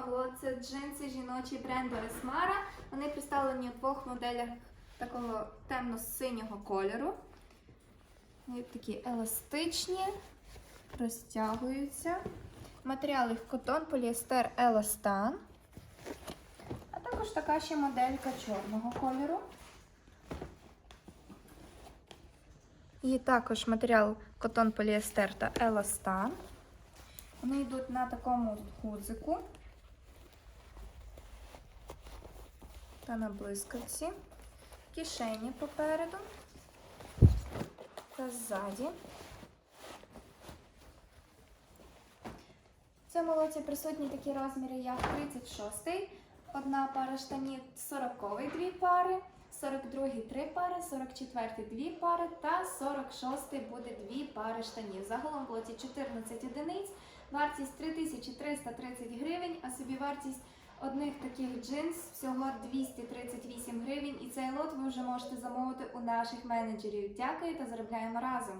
в лот це джинси жіночі бренду Esmara. Вони представлені у двох моделях такого темно-синього кольору. Вони такі еластичні, розтягуються. Матеріал їх котон, поліестер, еластан. А також така ще моделька чорного кольору. І також матеріал котон, поліестер та еластан. Вони йдуть на такому гудзику та на блискавці, кишені попереду та ззаді. В цьому лоті присутні такі розміри, як 36-й, одна пара штанів 40 дві пари, 42 три пари, 44-й дві пари. Та 46 буде дві пари штанів. Загалом в лоті 14 одиниць, вартість 3330 гривень, а собівартість одних таких джинс всього 238 гривень. І цей лот ви вже можете замовити у наших менеджерів. Дякую та заробляємо разом!